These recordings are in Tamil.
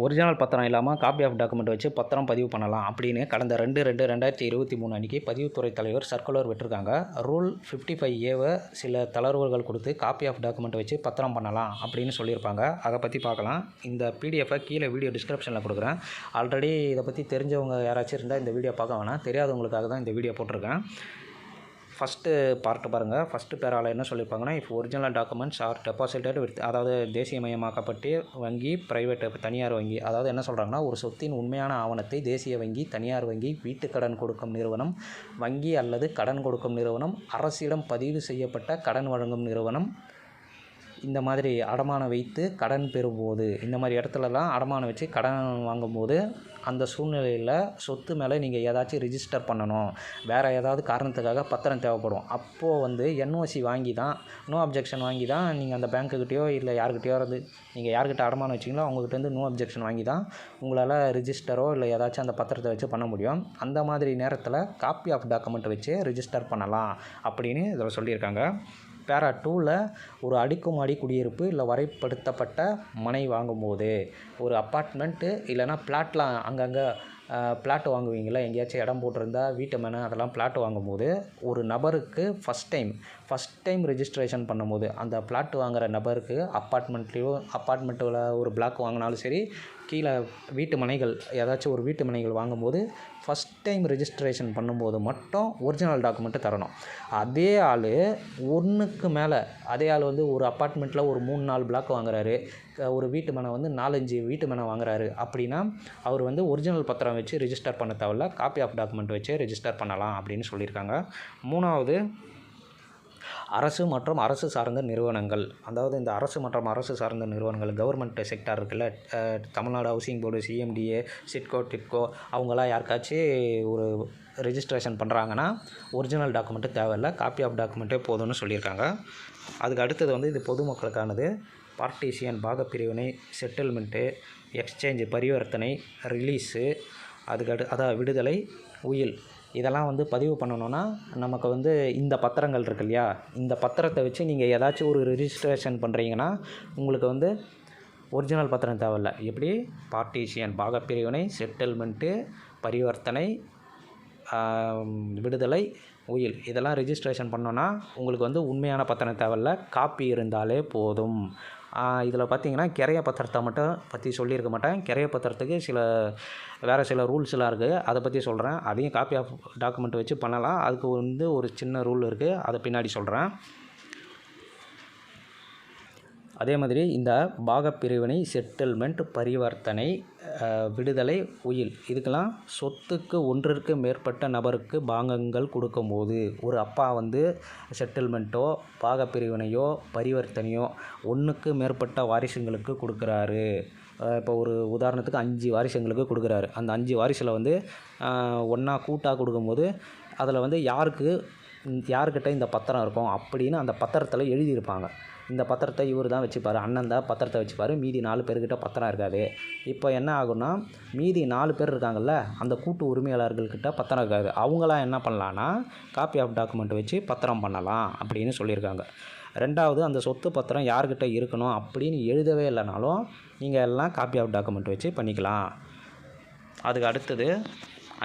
ஒரிஜினல் பத்திரம் இல்லாமல் காப்பி ஆஃப் டாக்குமெண்ட் வச்சு பத்திரம் பதிவு பண்ணலாம் அப்படின்னு கடந்த ரெண்டு ரெண்டு ரெண்டாயிரத்தி இருபத்தி மூணு அன்றைக்கி பதிவுத்துறை தலைவர் சர்க்குலர் விட்டுருக்காங்க. ரூல் ஃபிஃப்டி ஃபைவ் ஏவை சில தளர்வுகள் கொடுத்து காப்பி ஆஃப் டாக்குமெண்ட் வச்சு பத்திரம் பண்ணலாம் அப்படின்னு சொல்லியிருப்பாங்க. அதை பற்றி பார்க்கலாம். இந்த பிடிஎஃபை கீழே வீடியோ டிஸ்கிரிப்ஷனில் கொடுக்குறேன். ஆல்ரெடி இதை பற்றி தெரிஞ்சவங்க யாராச்சும் இருந்தால் இந்த வீடியோ பார்க்க வேணாம். தெரியாதவங்களுக்காக தான் இந்த வீடியோ போட்டிருக்கேன். ஃபஸ்ட்டு பார்ட்டு பாருங்கள் ஃபஸ்ட்டு பேரால் என்ன சொல்லியிருப்பாங்கன்னா if original documents are deposited with அதாவது தேசியமயமாக்கப்பட்டு வங்கி ப்ரைவேட் தனியார் வங்கி அதாவது என்ன சொல்கிறாங்கன்னா ஒரு சொத்தின் உண்மையான ஆவணத்தை தேசிய வங்கி தனியார் வங்கி வீட்டுக்கடன் கொடுக்கும் நிறுவனம் வங்கி அல்லது கடன் கொடுக்கும் நிறுவனம் அரசிடம் பதிவு செய்யப்பட்ட கடன் வழங்கும் நிறுவனம் இந்த மாதிரி அடமானம் வைத்து கடன் பெறும்போது இந்த மாதிரி இடத்துலலாம் அடமானம் வச்சு கடன் வாங்கும்போது அந்த சூழ்நிலையில் சொத்து மேலே நீங்கள் ஏதாச்சும் ரிஜிஸ்டர் பண்ணணும். வேறு ஏதாவது காரணத்துக்காக பத்திரம் தேவைப்படும். அப்போது வந்து என்ஓசி வாங்கி தான் நோ அப்ஜெக்ஷன் வாங்கி தான் நீங்கள் அந்த பேங்க்குக்கிட்டேயோ இல்லை யாருக்கிட்டேயோ இருந்து நீங்கள் யார்கிட்ட அடமானம் வச்சிங்களோ அவங்ககிட்டேருந்து நோ அப்ஜெக்ஷன் வாங்கி தான் உங்களால் ரிஜிஸ்டரோ இல்லை ஏதாச்சும் அந்த பத்திரத்தை வச்சு பண்ண முடியும். அந்த மாதிரி நேரத்தில் காப்பி ஆஃப் டாக்குமெண்ட் வச்சு ரிஜிஸ்டர் பண்ணலாம் அப்படின்னு இதில் சொல்லியிருக்காங்க. பேரா டூவில் ஒரு அடுக்குமாடி குடியிருப்பு இல்லை வரைப்படுத்தப்பட்ட மனை வாங்கும்போது. ஒரு அப்பார்ட்மெண்ட்டு இல்லைன்னா பிளாட்லாம் அங்கங்கே பிளாட் வாங்குவீங்களா எங்கேயாச்சும் இடம் போட்டிருந்தா வீட்டு மனை அதெல்லாம் பிளாட் வாங்கும்போது ஒரு நபருக்கு first time first time registration பண்ணும்போது அந்த பிளாட் வாங்குகிற நபருக்கு அப்பார்ட்மெண்ட்லேயோ அப்பார்ட்மெண்ட்டில் ஒரு பிளாக் வாங்கினாலும் சரி கீழே வீட்டு மனைகள் ஏதாச்சும் ஒரு வீட்டு மனைகள் வாங்கும்போது ஃபஸ்ட் டைம் ரெஜிஸ்ட்ரேஷன் பண்ணும்போது மட்டும் ஒரிஜினல் டாக்குமெண்ட்டு தரணும். அதே ஆள் ஒன்றுக்கு மேலே அதே ஆள் வந்து ஒரு அப்பார்ட்மெண்ட்டில் ஒரு மூணு நாலு பிளாக் வாங்குறாரு. ஒரு வீட்டு மனை வந்து நாலஞ்சு வீட்டு மனை வாங்குறாரு. அப்படின்னா அவர் வந்து ஒரிஜினல் பத்திரம் வச்சு ரிஜிஸ்டர் பண்ண தேவையில்ல காப்பி ஆஃப் டாக்குமெண்ட் வச்சு ரிஜிஸ்டர் பண்ணலாம் அப்படின்னு சொல்லியிருக்காங்க. மூணாவது அரசு மற்றும் அரசு சார்ந்த நிறுவனங்கள். அதாவது இந்த அரசு மற்றும் அரசு சார்ந்த நிறுவனங்கள் கவர்மெண்ட் செக்டார் இருக்குல்ல Tamil Nadu housing board CMDA SIDCO TIDCO அவங்களாம் யாருக்காச்சும் ஒரு ரெஜிஸ்ட்ரேஷன் பண்ணுறாங்கன்னா ஒரிஜினல் டாக்குமெண்ட்டு தேவையில்ல காப்பி ஆஃப் டாக்குமெண்ட்டே போதும்னு சொல்லியிருக்காங்க. அதுக்கு அடுத்தது வந்து இது பொதுமக்களுக்கானது பார்ட்டிஷியன் பாகப்பிரிவினை செட்டில்மெண்ட்டு எக்ஸ்சேஞ்சு பரிவர்த்தனை ரிலீஸு அதுக்கடு அதான் விடுதலை உயில். இதெல்லாம் வந்து பதிவு பண்ணணுன்னா நமக்கு வந்து இந்த பத்திரங்கள் இருக்கு இல்லையா? இந்த பத்திரத்தை வச்சு நீங்கள் ஏதாச்சும் ஒரு ரிஜிஸ்ட்ரேஷன் பண்ணுறீங்கன்னா உங்களுக்கு வந்து ஒரிஜினல் பத்திரம் தேவையில்ல. எப்படி? பார்ட்டிஷியன் பாகப்பிரிவினை செட்டில்மெண்ட்டு பரிவர்த்தனை விடுதலை உயில். இதெல்லாம் ரிஜிஸ்ட்ரேஷன் பண்ணோன்னா உங்களுக்கு வந்து உண்மையான பத்திரம் தேவையில்ல. காப்பி இருந்தாலே போதும். இதில் பார்த்தீங்கன்னா கிரைய பத்திரத்தை மட்டும் பற்றி சொல்லியிருக்க மாட்டேன். கிரைய பத்திரத்துக்கு சில வேறு சில ரூல்ஸ்லாம் இருக்குது அதை பற்றி சொல்கிறேன். அதையும் காப்பி ஆஃப் டாக்குமெண்ட் வச்சு பண்ணலாம். அதுக்கு வந்து ஒரு சின்ன ரூல் இருக்குது அதை பின்னாடி சொல்கிறேன். அதே மாதிரி இந்த பாகப்பிரிவினை செட்டில்மெண்ட் பரிவர்த்தனை விடுதலை உயில் இதுக்கெல்லாம் சொத்துக்கு ஒன்றிற்கு மேற்பட்ட நபருக்கு பாகங்கள் கொடுக்கும்போது ஒரு அப்பா வந்து செட்டில்மெண்ட்டோ பாகப்பிரிவினையோ பரிவர்த்தனையோ ஒன்றுக்கு மேற்பட்ட வாரிசுங்களுக்கு கொடுக்குறாரு. இப்போ ஒரு உதாரணத்துக்கு அஞ்சு வாரிசுங்களுக்கு கொடுக்குறாரு. அந்த அஞ்சு வாரிசில் வந்து ஒன்றா கூட்டாக கொடுக்கும்போது அதில் வந்து யாருக்கு யாருக்கிட்ட இந்த பத்திரம் இருக்கும் அப்படின்னு அந்த பத்திரத்தில் எழுதியிருப்பாங்க. இந்த பத்திரத்தை இவர் தான் வச்சுப்பார். அண்ணன் தான் பத்திரத்தை வச்சுப்பார். மீதி நாலு பேர்கிட்ட பத்திரம் இருக்காது. இப்போ என்ன ஆகும்னா மீதி நாலு பேர் இருக்காங்கல்ல அந்த கூட்டு உரிமையாளர்கள்கிட்ட பத்திரம் இருக்காது. அவங்களாம் என்ன பண்ணலான்னா காப்பி ஆஃப் டாக்குமெண்ட் வச்சு பத்திரம் பண்ணலாம் அப்படின்னு சொல்லியிருக்காங்க. ரெண்டாவது அந்த சொத்து பத்திரம் யார்கிட்ட இருக்கணும் அப்படின்னு எழுதவே இல்லைனாலும் நீங்கள் எல்லாம் காப்பி ஆஃப் டாக்குமெண்ட் வச்சு பண்ணிக்கலாம். அதுக்கு அடுத்தது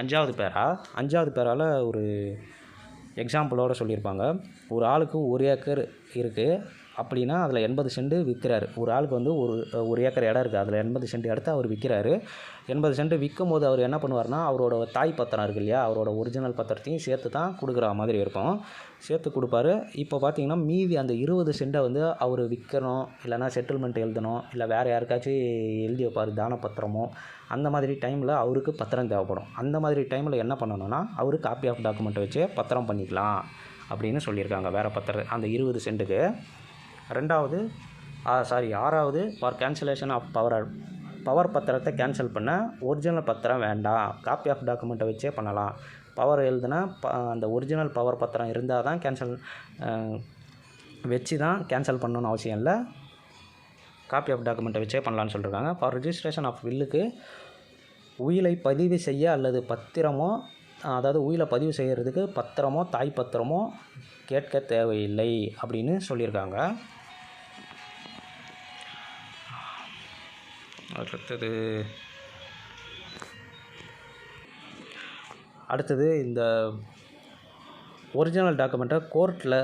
அஞ்சாவது பேரா? அஞ்சாவது பேரால் ஒரு எக்ஸாம்பிளோடு சொல்லியிருப்பாங்க. ஒரு ஆளுக்கு ஒரு ஏக்கர் இருக்குது அப்படின்னா அதில் எண்பது சென்ட் விற்கிறாரு. ஒரு ஆளுக்கு வந்து ஒரு ஒரு ஏக்கர் இடம் இருக்குது அதில் எண்பது சென்ட் இடத்த அவர் விற்கிறாரு. எண்பது சென்ட் விற்கும் போது அவர் என்ன பண்ணுவார்னா அவரோட தாய் பத்திரம் இருக்கு இல்லையா அவரோட ஒரிஜினல் பத்திரத்தையும் சேர்த்து தான் கொடுக்குற மாதிரி இருக்கும். சேர்த்து கொடுப்பாரு. இப்போ பார்த்தீங்கன்னா மீதி அந்த இருபது சென்ட்டை வந்து அவர் விற்கணும் இல்லைனா செட்டில்மெண்ட் எழுதணும் இல்லை வேறு யாருக்காச்சும் எழுதி வைப்பார் தான பத்திரமோ அந்த மாதிரி டைமில் அவருக்கு பத்திரம் தேவைப்படும். அந்த மாதிரி டைமில் என்ன பண்ணணும்னா அவர் காப்பி ஆஃப் டாக்குமெண்ட் வச்சு பத்திரம் பண்ணிக்கலாம் அப்படின்னு சொல்லியிருக்காங்க. வேறு பத்திரம் அந்த இருபது சென்ட்டுக்கு ரெண்டாவது சாரி ஆறாவது for cancellation of power power பத்திரத்தை கேன்சல் பண்ண ஒரிஜினல் பத்திரம் வேண்டாம். காப்பி ஆஃப் டாக்குமெண்ட்டை வச்சே பண்ணலாம். பவர் எழுதுனா ப அந்த ஒரிஜினல் பவர் பத்திரம் இருந்தால் தான் கேன்சல் வச்சு தான் கேன்சல் பண்ணணும்னு அவசியம் இல்லை. காப்பி ஆஃப் டாக்குமெண்ட்டை வச்சே பண்ணலான்னு சொல்லியிருக்காங்க ஃபார் ரிஜிஸ்ட்ரேஷன் ஆஃப் வில்லுக்கு உயிலை பதிவு செய்ய அல்லது பத்திரமோ அதாவது உயிலை பதிவு செய்கிறதுக்கு பத்திரமோ தாய் பத்திரமோ கேட்க தேவையில்லை அப்படின்னு சொல்லியிருக்காங்க. அடுத்தது. அடுத்தது இந்த ஒரிஜினல் டாக்குமெண்ட்டை கோர்ட்டில்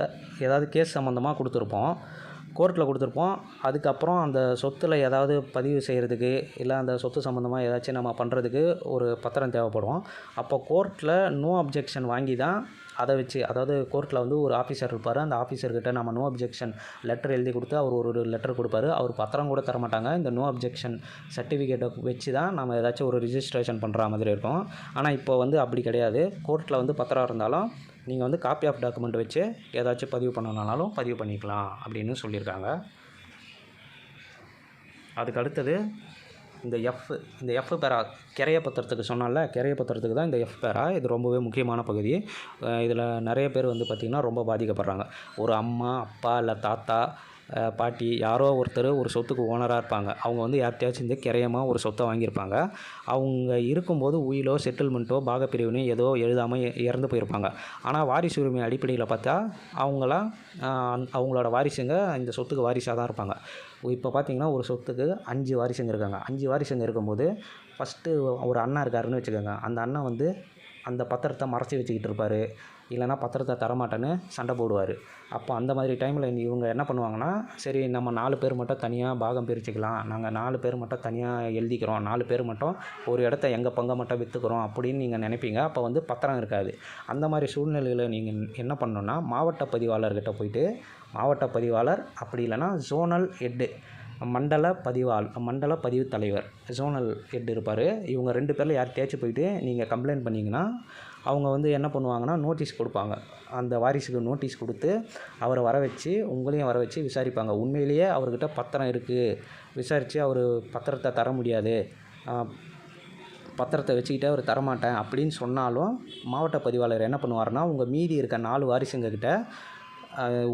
ஏதாவது கேஸ் சம்மந்தமாக கொடுத்துருப்போம். கோர்ட்டில் கொடுத்துருப்போம். அதுக்கப்புறம் அந்த சொத்தில் ஏதாவது பதிவு செய்கிறதுக்கு இல்லை அந்த சொத்து சம்மந்தமாக ஏதாச்சும் நம்ம பண்ணுறதுக்கு ஒரு பத்திரம் தேவைப்படும். அப்போ கோர்ட்டில் நோ அப்ஜெக்ஷன் வாங்கி தான் அதை வச்சு அதாவது கோர்ட்டில் வந்து ஒரு ஆஃபீஸர் இருப்பார். அந்த ஆஃபீஸர்கிட்ட நம்ம நோ அப்ஜெக்ஷன் லெட்டர் எழுதி கொடுத்து அவர் ஒரு ஒரு லெட்டர் கொடுப்பாரு. அவர் பத்திரம் கூட தர மாட்டாங்க இந்த நோ அப்ஜெக்ஷன் சர்டிஃபிகேட்டை வச்சு தான் நம்ம ஏதாச்சும் ஒரு ரிஜிஸ்ட்ரேஷன் பண்ணுற மாதிரி இருக்கும். ஆனால் இப்போ வந்து அப்படி கிடையாது. கோர்ட்டில் வந்து பத்திரம் இருந்தாலும் நீங்கள் வந்து காப்பி ஆஃப் டாக்குமெண்ட் வச்சு ஏதாச்சும் பதிவு பண்ணணுனாலும் பதிவு பண்ணிக்கலாம் அப்படின்னு சொல்லியிருக்காங்க. அதுக்கு அடுத்தது இந்த எஃப் இந்த எஃப் பேரா கிரைய பத்திரத்துக்கு சொன்னால கிரைய பத்திரத்துக்கு தான் இந்த எஃப் பேரா இது ரொம்பவே முக்கியமான பகுதி. இதில் நிறைய பேர் வந்து பார்த்திங்கன்னா ரொம்ப பாதிக்கப்படுறாங்க. ஒரு அம்மா அப்பா இல்லை தாத்தா பாட்டி யாரோ ஒருத்தர் ஒரு சொத்துக்கு ஓனராக இருப்பாங்க. அவங்க வந்து யார்கிட்டயாச்சும் இந்த கிரையமாக ஒரு சொத்தை வாங்கியிருப்பாங்க. அவங்க இருக்கும்போது உயிலோ செட்டில்மெண்ட்டோ பாகப்பிரிவினோ ஏதோ எழுதாமல் இறந்து போயிருப்பாங்க. ஆனால் வாரிசு உரிமை அடிப்படையில் பார்த்தா அவங்களாம் அவங்களோட வாரிசுங்க இந்த சொத்துக்கு வாரிசாக தான் இருப்பாங்க. இப்போ பார்த்தீங்கன்னா ஒரு சொத்துக்கு அஞ்சு வாரிசுங்க இருக்காங்க. அஞ்சு வாரிசுங்க இருக்கும்போது ஃபஸ்ட்டு ஒரு அண்ணா இருக்காருன்னு வச்சுக்கோங்க. அந்த அண்ணன் வந்து அந்த பத்திரத்தை மறைச்சி வச்சுக்கிட்டு இருப்பார். இல்லைன்னா பத்திரத்தை தரமாட்டேன்னு சண்டை போடுவார். அப்போ அந்த மாதிரி டைமில் இவங்க என்ன பண்ணுவாங்கன்னா சரி நம்ம நாலு பேர் மட்டும் தனியாக பாகம் பிரிச்சுக்கலாம். நாங்கள் நாலு பேர் மட்டும் தனியாக எழுதிக்கிறோம். நாலு பேர் மட்டும் ஒரு இடத்த எங்கள் பங்கை மட்டும் விற்றுக்குறோம் அப்படின்னு நீங்கள் நினைப்பீங்க. அப்போ வந்து பத்திரம் இருக்காது. அந்த மாதிரி சூழ்நிலையில் நீங்கள் என்ன பண்ணணுன்னா மாவட்ட பதிவாளர்கிட்ட போயிட்டு மாவட்ட பதிவாளர் அப்படி இல்லைன்னா ஜோனல் ஹெட்டு மண்டல பதிவாள் மண்டல பதிவு தலைவர் ஜோனல் ஹெட் இருப்பார். இவங்க ரெண்டு பேரில் யார்கிட்டயாச்சும் போயிட்டு நீங்கள் கம்ப்ளைண்ட் பண்ணிங்கன்னா அவங்க வந்து என்ன பண்ணுவாங்கன்னா நோட்டீஸ் கொடுப்பாங்க. அந்த வாரிசுக்கு நோட்டீஸ் கொடுத்து அவரை வர வச்சு உங்களையும் வர வச்சு விசாரிப்பாங்க. உண்மையிலேயே அவர்கிட்ட பத்திரம் இருக்குது விசாரித்து அவர் பத்திரத்தை தர முடியாது. பத்திரத்தை வச்சுக்கிட்டு அவர் தரமாட்டேன் அப்படின்னு சொன்னாலும் மாவட்ட பதிவாளர் என்ன பண்ணுவாருன்னா உங்கள் மீதி இருக்க நாலு வாரிசுங்கக்கிட்ட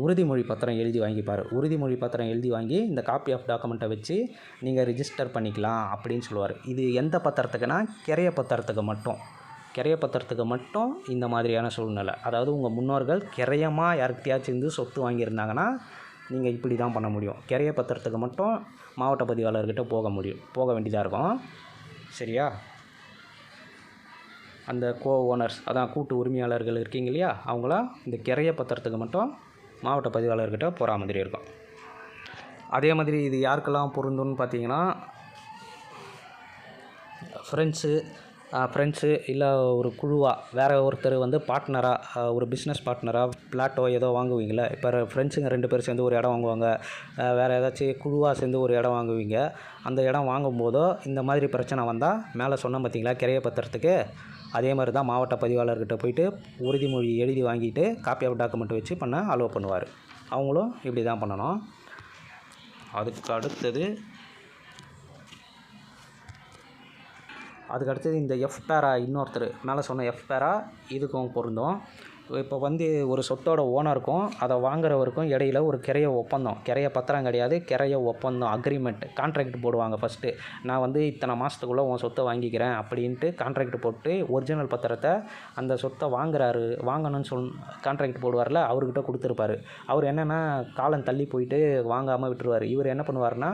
உறுதிமொழி பத்திரம் எழுதி வாங்கிப்பார். உறுதிமொழி பத்திரம் எழுதி வாங்கி இந்த காப்பி ஆஃப் டாக்குமெண்ட்டை வச்சு நீங்கள் ரிஜிஸ்டர் பண்ணிக்கலாம் அப்படின்னு சொல்லுவார். இது எந்த பத்திரத்துக்குன்னா கிரைய பத்திரத்துக்கு மட்டும். கிரைய பத்திரத்துக்கு மட்டும் இந்த மாதிரியான சூழ்நிலை. அதாவது உங்கள் முன்னோர்கள் கிரையமாக யாருக்கிட்டையாச்சும் இருந்து சொத்து வாங்கியிருந்தாங்கன்னா நீங்கள் இப்படி தான் பண்ண முடியும். கிரைய பத்திரத்துக்கு மட்டும் மாவட்ட பதிவாளர்கிட்ட போக முடியும். போக வேண்டியதாக இருக்கும். சரியா? அந்த கோ ஓனர்ஸ் அதான் கூட்டு உரிமையாளர்கள் இருக்கீங்க இல்லையா? அவங்களாம் இந்த கிரைய பத்திரத்துக்கு மட்டும் மாவட்ட பதிவாளர்கிட்ட போகிற மாதிரி இருக்கும். அதே மாதிரி இது யாருக்கெல்லாம் பொருந்தும்னு பார்த்தீங்கன்னா ஃப்ரெண்ட்ஸு ஃப்ரெண்ட்ஸு இல்லை ஒரு குழுவாக வேறு ஒருத்தர் வந்து பார்ட்னராக ஒரு பிஸ்னஸ் பார்ட்னராக பிளாட்டோ ஏதோ வாங்குவீங்களே இப்போ ஃப்ரெண்ட்ஸுங்க ரெண்டு பேர் சேர்ந்து ஒரு இடம் வாங்குவாங்க. வேறு ஏதாச்சும் குழுவாக சேர்ந்து ஒரு இடம் வாங்குவீங்க. அந்த இடம் வாங்கும்போதோ இந்த மாதிரி பிரச்சனை வந்தால் மேலே சொன்ன பார்த்தீங்களா கிரைய பத்திரத்துக்கு? அதே மாதிரி தான் மாவட்ட பதிவாளர்கிட்ட போயிட்டு உறுதிமொழி எழுதி வாங்கிட்டு காப்பி ஆஃப் டாக்குமெண்ட் வச்சு பண்ண அலோவ் பண்ணுவார். அவங்களும் இப்படி தான் பண்ணணும். அதுக்கு அடுத்தது அதுக்கு அடுத்தது இந்த எஃப் பேரா இன்னொருத்தர் மேலே சொன்ன எஃப் பேரா இதுக்கும் பொருந்தும். இப்போ வந்து ஒரு சொத்தோட ஓனருக்கும் அதை வாங்குறவருக்கும் இடையில ஒரு கிரைய ஒப்பந்தம். கிரைய பத்திரம் கிடையாது கிரைய ஒப்பந்தம் அக்ரிமெண்ட் கான்ட்ராக்ட் போடுவாங்க ஃபஸ்ட்டு நான் வந்து இத்தனை மாதத்துக்குள்ளே உன் சொத்தை வாங்கிக்கிறேன் அப்படின்ட்டு கான்ட்ராக்ட் போட்டு ஒரிஜினல் பத்திரத்தை அந்த சொத்தை வாங்குறாரு வாங்கணும்னு சொல் கான்ட்ராக்ட் போடுவார்ல அவர்கிட்ட கொடுத்துருப்பாரு. அவர் என்னென்னா காலம் தள்ளி போயிட்டு வாங்காமல் விட்டுருவார். இவர் என்ன பண்ணுவார்னா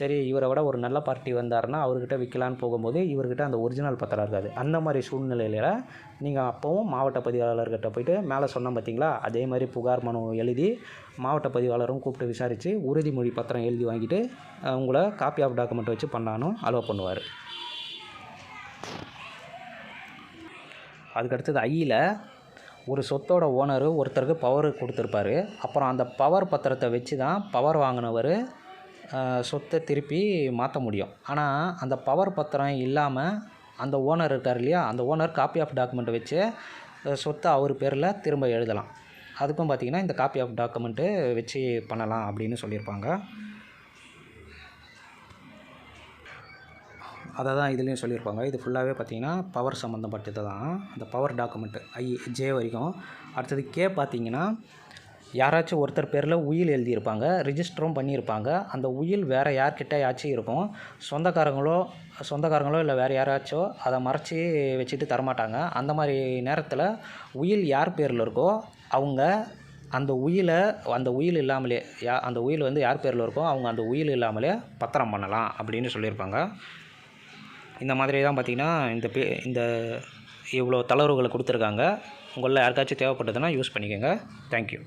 சரி இவரை விட ஒரு நல்ல பார்ட்டி வந்தாருன்னா அவர்கிட்ட விற்கலான்னு போகும்போது இவர்கிட்ட அந்த ஒரிஜினல் பத்திரம் இருக்காது. அந்த மாதிரி சூழ்நிலையில் நீங்கள் அப்போவும் மாவட்ட பதிவாளர்கிட்ட போயிட்டு மேலே சொன்னோம் பார்த்தீங்களா அதே மாதிரி புகார் மனு எழுதி மாவட்ட பதிவாளரும் கூப்பிட்டு விசாரித்து உறுதிமொழி பத்திரம் எழுதி வாங்கிட்டு உங்களை காப்பி ஆஃப் டாக்குமெண்ட் வச்சு பண்ணாலும் அலோவ் பண்ணுவார். அதுக்கடுத்தது ஐயில் ஒரு சொத்தோட ஓனர் ஒருத்தருக்கு பவர் கொடுத்துருப்பாரு. அப்புறம் அந்த பவர் பத்திரத்தை வச்சு தான் பவர் வாங்கினவர் சொத்தை திருப்பி மாற்ற முடியும். ஆனால் அந்த பவர் பத்திரம் இல்லாமல் அந்த ஓனர் இருக்கார் இல்லையா அந்த ஓனர் காப்பி ஆஃப் டாக்குமெண்ட்டை வச்சு சொத்தை அவர் பேரில் திரும்ப எழுதலாம். அதுக்கும் பார்த்தீங்கன்னா இந்த காப்பி ஆஃப் டாக்குமெண்ட்டு வச்சு பண்ணலாம் அப்படின்னு சொல்லியிருப்பாங்க. அதை தான் இதுலேயும் சொல்லியிருப்பாங்க. இது ஃபுல்லாகவே பார்த்திங்கன்னா பவர் சம்மந்தப்பட்டது தான் அந்த பவர் டாக்குமெண்ட்டு ஐ ஜே வரைக்கும். அடுத்தது கே பார்த்தீங்கன்னா யாராச்சும் ஒருத்தர் பேரில் உயில் எழுதியிருப்பாங்க ரிஜிஸ்டரும் பண்ணியிருப்பாங்க. அந்த உயில் வேறு யார்கிட்டயாச்சும் இருக்கும். சொந்தக்காரங்களோ சொந்தக்காரங்களோ இல்லை வேறு யாராச்சோ அதை மறைச்சி வச்சுட்டு தரமாட்டாங்க. அந்த மாதிரி நேரத்தில் உயில் யார் பேரில் இருக்கோ அவங்க அந்த உயிலை அந்த உயில் இல்லாமலே யா அந்த உயில் வந்து யார் பேரில் இருக்கோ அவங்க அந்த உயில் இல்லாமலே பத்திரம் பண்ணலாம் அப்படின்னு சொல்லியிருப்பாங்க. இந்த மாதிரி தான் பார்த்திங்கன்னா இந்த பே இந்த இவ்வளோ தளர்வுகளை கொடுத்துருக்காங்க. உங்களில் யாருக்காச்சும் தேவைப்பட்டதுன்னா யூஸ் பண்ணிக்கோங்க. தேங்க்யூ